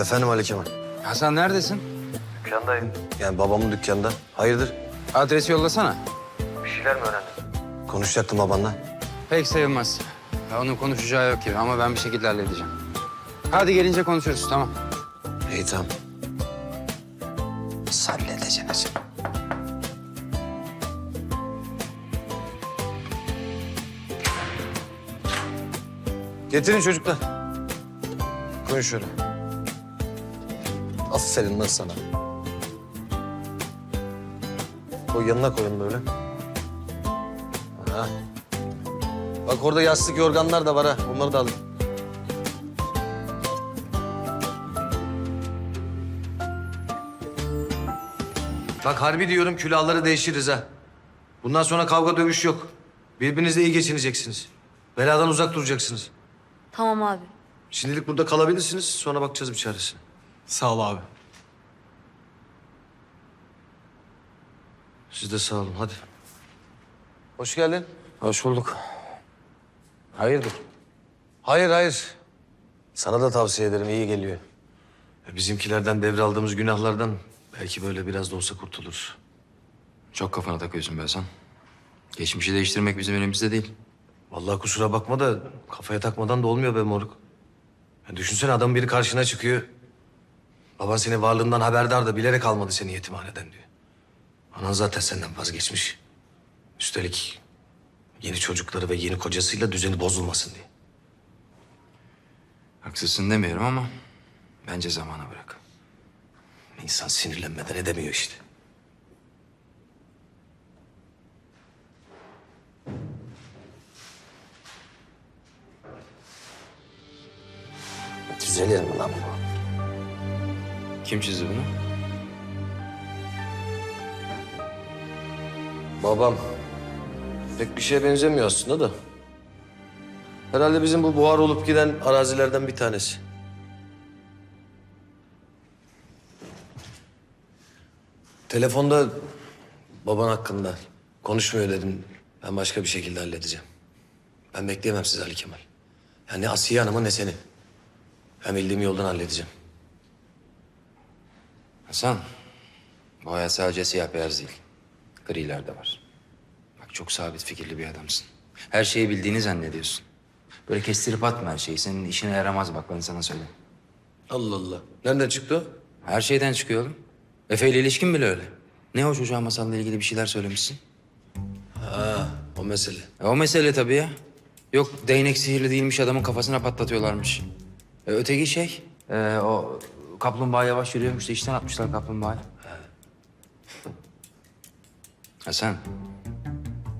Efendim Ali Kemal. Hasan neredesin? Dükkandayım. Yani babamın dükkanda. Hayırdır? Adresi yollasana. Bir şeyler mi öğrendin? Konuşacaktım babanla. Pek sayılmaz. Ya onun konuşacağı yok gibi ama ben bir şekilde halledeceğim. Hadi gelince konuşuruz tamam. İyi tamam. Nasıl halledeceksin acaba? Getirin çocuklar. Koyun şöyle. Aferin lan sana. Koy yanına koyun böyle. Ha. Bak orada yastık yorganlar da var ha. Onları da alın. Bak harbi diyorum külahları değişiriz ha. Bundan sonra kavga dövüş yok. Birbirinizle iyi geçineceksiniz. Beladan uzak duracaksınız. Tamam abi. Şimdilik burada kalabilirsiniz. Sonra bakacağız bir çaresine. Sağ ol abi. Siz de sağ olun. Hadi. Hoş geldin. Hoş bulduk. Hayırdır? Hayır, hayır. Sana da tavsiye ederim. iyi geliyor. E, Bizimkilerden devraldığımız günahlardan belki böyle biraz da olsa kurtuluruz. Çok kafana takıyorsun be Hasan. Geçmişi değiştirmek bizim elimizde değil. Vallahi kusura bakma da kafaya takmadan da olmuyor be moruk. Ya düşünsene adam biri karşına çıkıyor. Baban senin varlığından haberdar da bilerek almadı seni yetimhaneden diyor. Anan zaten senden vazgeçmiş. Üstelik yeni çocukları ve yeni kocasıyla düzeni bozulmasın diye. Haksızsın demiyorum ama bence zamana bırak. İnsan sinirlenmeden edemiyor işte. Düzelir mi lan bu? Kim çizdi bunu? Babam. Pek bir şeye benzemiyor aslında da. Herhalde bizim bu buhar olup giden arazilerden bir tanesi. Telefonda baban hakkında konuşmuyor dedim. Ben başka bir şekilde halledeceğim. Ben bekleyemem sizi Ali Kemal. Yani ne Asiye Hanım'ı ne seni. Ben bildiğim yoldan halledeceğim. Hasan, bu hayat sadece siyah beyaz değil. Griler de var. Bak çok sabit fikirli bir adamsın. Her şeyi bildiğini zannediyorsun. Böyle kestirip atma her şeyi. Senin işine yaramaz bak ben sana söyleyeyim. Allah Allah. Nereden çıktı o? Her şeyden çıkıyor oğlum. Efe ile ilişkin bile öyle. Ne o çocuğa masalla ilgili bir şeyler söylemişsin? Ha, o mesele. E, o mesele tabii ya. Yok değnek sihirli değilmiş adamın kafasına patlatıyorlarmış. E, öteki şey e, o kaplumbağa yavaş yürüyormuş da işten atmışlar kaplumbağayı. Hasan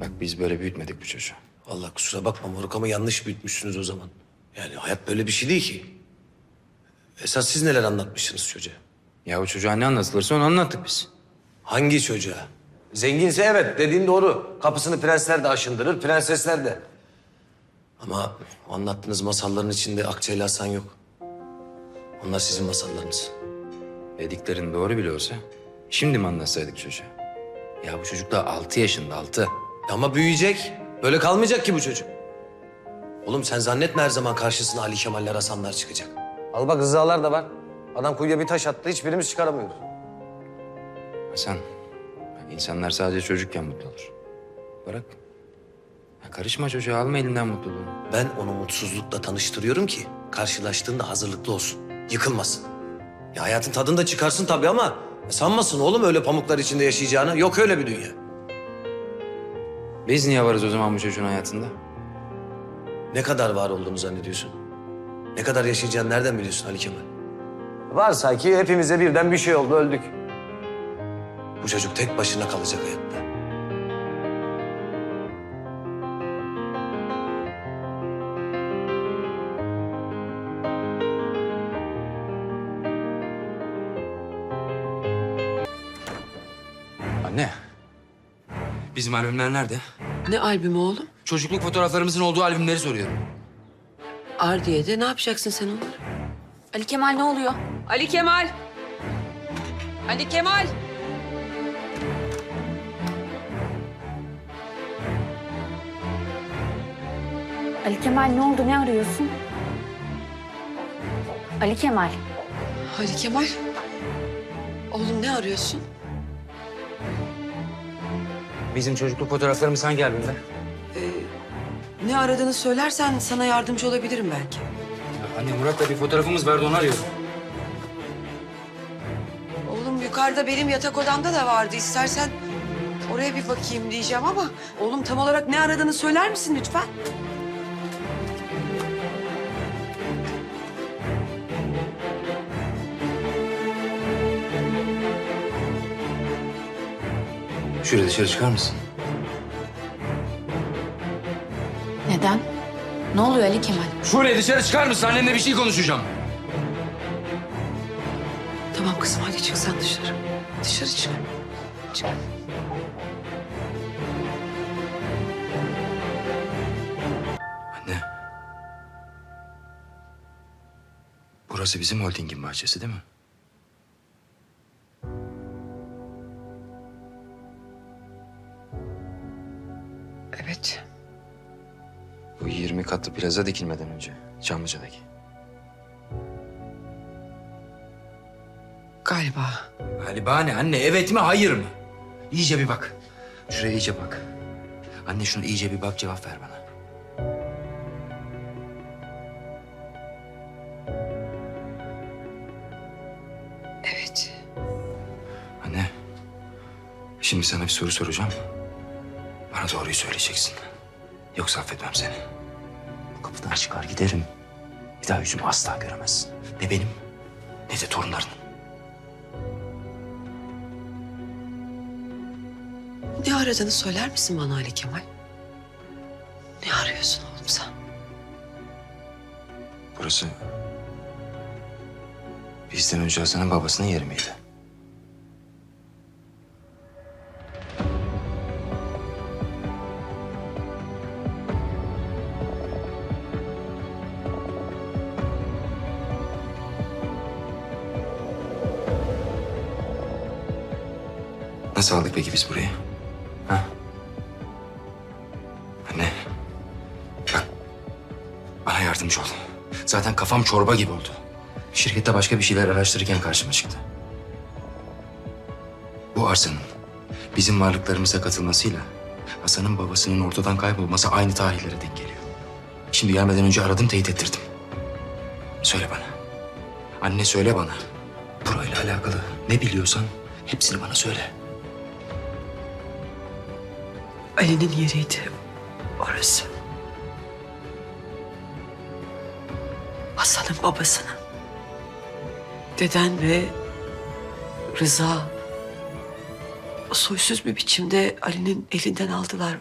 bak biz böyle büyütmedik bu çocuğu. Vallahi kusura bakma moruk ama yanlış büyütmüşsünüz o zaman. Yani hayat böyle bir şey değil ki. Esas siz neler anlatmışsınız çocuğa? Ya o çocuğa ne anlatılırsa onu anlattık biz. Hangi çocuğa? Zenginse evet dediğin doğru. Kapısını prensler de aşındırır, prensesler de. Ama o anlattığınız masalların içinde Akçaylı Hasan yok. Onlar sizin masallarınız. Dediklerin doğru bile olsa şimdi mi anlatsaydık çocuğa? Ya bu çocuk da altı yaşında altı. Ama büyüyecek. Böyle kalmayacak ki bu çocuk. Oğlum sen zannetme her zaman karşısına Ali Kemaller, Hasanlar çıkacak. Al bak rızalar da var. Adam kuyuya bir taş attı, hiçbirimiz çıkaramıyoruz. Hasan bak insanlar sadece çocukken mutlu olur. Bırak. Ya karışma çocuğa alma elinden mutluluğunu. Ben onu mutsuzlukla tanıştırıyorum ki karşılaştığında hazırlıklı olsun. Yıkılmasın. Ya hayatın tadını da çıkarsın tabii ama sanmasın oğlum öyle pamuklar içinde yaşayacağını. Yok öyle bir dünya. Biz niye varız o zaman bu çocuğun hayatında? Ne kadar var olduğunu zannediyorsun? Ne kadar yaşayacağını nereden biliyorsun Ali Kemal? Var sanki hepimize birden bir şey oldu öldük. Bu çocuk tek başına kalacak hayatta. Anne. Bizim albümler nerede? Ne albümü oğlum? Çocukluk fotoğraflarımızın olduğu albümleri soruyorum. Ardiye'de ne yapacaksın sen onları? Ali Kemal ne oluyor? Ali Kemal! Ali Kemal! Ali Kemal ne oldu? Ne arıyorsun? Ali Kemal. Ali Kemal. Oğlum ne arıyorsun? Bizim çocukluk fotoğraflarımız hangi albümde? Ne aradığını söylersen sana yardımcı olabilirim belki. Ya anne Murat'la bir fotoğrafımız vardı onu arıyorum. Oğlum yukarıda benim yatak odamda da vardı. İstersen oraya bir bakayım diyeceğim ama... Oğlum tam olarak ne aradığını söyler misin lütfen? Şuraya dışarı çıkar mısın? Neden? Ne oluyor Ali Kemal? Şuraya dışarı çıkar mısın? Annenle bir şey konuşacağım. Tamam kızım hadi çık sen dışarı. Dışarı çık. Çık. Anne. Burası bizim holdingin bahçesi değil mi? Evet. Bu 20 katlı plaza dikilmeden önce. Çamlıca'daki. Galiba. Galiba ne anne? Evet mi hayır mı? İyice bir bak. Şuraya iyice bak. Anne şunu iyice bir bak cevap ver bana. Evet. Anne. Şimdi sana bir soru soracağım. Bana doğruyu söyleyeceksin. Yoksa affetmem seni. Bu kapıdan çıkar giderim. Bir daha yüzümü asla göremezsin. Ne benim ne de torunlarının. Ne aradığını söyler misin bana Ali Kemal? Ne arıyorsun oğlum sen? Burası bizden önce Hasan'ın babasının yeri miydi? Nasıl aldık peki biz burayı? Ha? Anne. Bak bana yardımcı ol. Zaten kafam çorba gibi oldu. Şirkette başka bir şeyler araştırırken karşıma çıktı. Bu arsanın bizim varlıklarımıza katılmasıyla Hasan'ın babasının ortadan kaybolması aynı tarihlere denk geliyor. Şimdi gelmeden önce aradım teyit ettirdim. Söyle bana. Anne söyle bana. Burayla alakalı ne biliyorsan hepsini bana söyle. Ali'nin yeriydi orası. Hasan'ın babasının. Deden ve Rıza soysuz bir biçimde Ali'nin elinden aldılar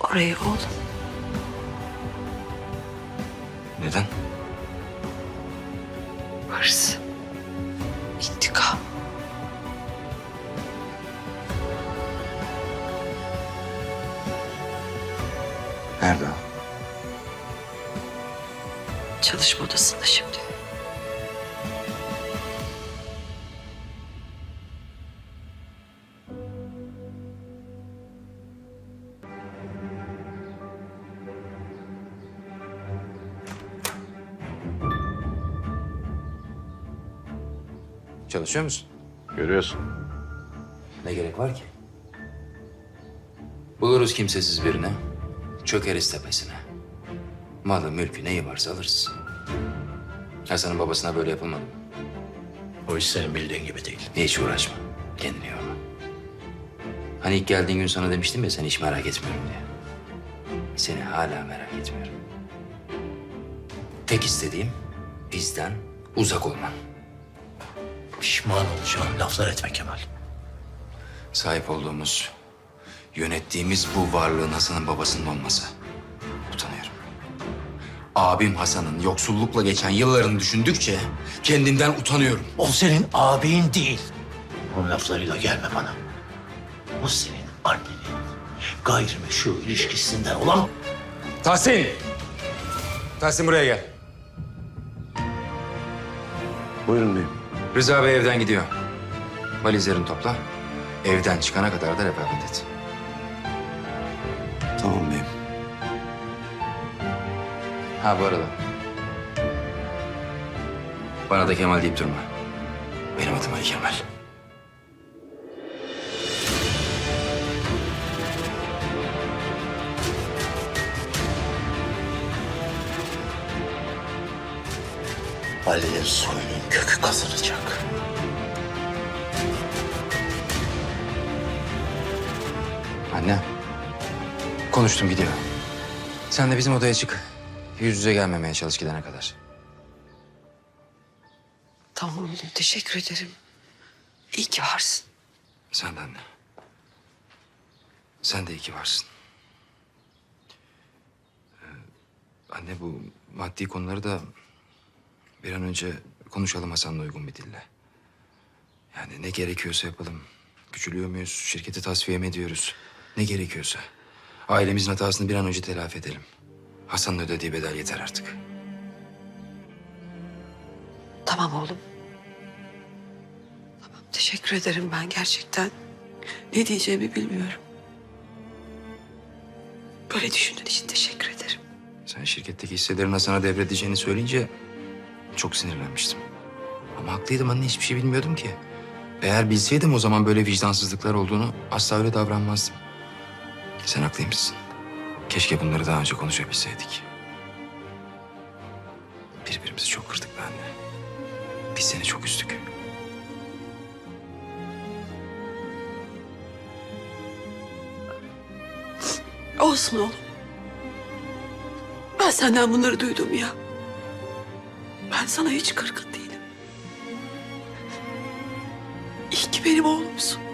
orayı oğlum. Nerede o? Çalışma odasında şimdi. Çalışıyor musun? Görüyorsun. Ne gerek var ki? Buluruz kimsesiz birine. Çökeriz tepesine. Malı, mülkü, neyi varsa alırız. Hasan'ın babasına böyle yapılmadı mı? O iş senin bildiğin gibi değil. Hiç uğraşma. Kendini yorma. Hani ilk geldiğin gün sana demiştim ya sen hiç merak etmiyorum diye. Seni hala merak etmiyorum. Tek istediğim bizden uzak olman. Pişman olacağın laflar etme Kemal. Sahip olduğumuz, yönettiğimiz bu varlığın Hasan'ın babasının olması. Utanıyorum. Abim Hasan'ın yoksullukla geçen yıllarını düşündükçe kendimden utanıyorum. O senin abin değil. Onun laflarıyla gelme bana. O senin annenin gayrimeşru ilişkisinden olan Tahsin! Tahsin buraya gel. Buyurun beyim. Rıza Bey evden gidiyor. Valizlerini topla. Evden çıkana kadar da refakat et. Ha bu arada. Bana da Kemal deyip durma. Benim adım Ali Kemal. Ali'nin soyunun kökü kazanacak. Anne. Konuştum gidiyor. Sen de bizim odaya çık. Yüz yüze gelmemeye çalış gidene kadar. Tamam oğlum teşekkür ederim. İyi ki varsın. Sen de. Sen de iyi ki varsın. Ee, anne bu maddi konuları da bir an önce konuşalım Hasan'la uygun bir dille. Yani ne gerekiyorsa yapalım. Küçülüyor muyuz? Şirketi tasfiye mi ediyoruz? Ne gerekiyorsa. Ailemizin hatasını bir an önce telafi edelim. Hasan'ın ödediği bedel yeter artık. Tamam oğlum. Tamam teşekkür ederim ben gerçekten. Ne diyeceğimi bilmiyorum. Böyle düşündüğün için teşekkür ederim. Sen şirketteki hisselerini Hasan'a devredeceğini söyleyince çok sinirlenmiştim. Ama haklıydım anne hiçbir şey bilmiyordum ki. Eğer bilseydim o zaman böyle vicdansızlıklar olduğunu asla öyle davranmazdım. Sen haklıymışsın. Keşke bunları daha önce konuşabilseydik. Birbirimizi çok kırdık be anne. Biz seni çok üzdük. Olsun oğlum. Ben senden bunları duydum ya. Ben sana hiç kırgın değilim. İyi ki benim oğlumsun.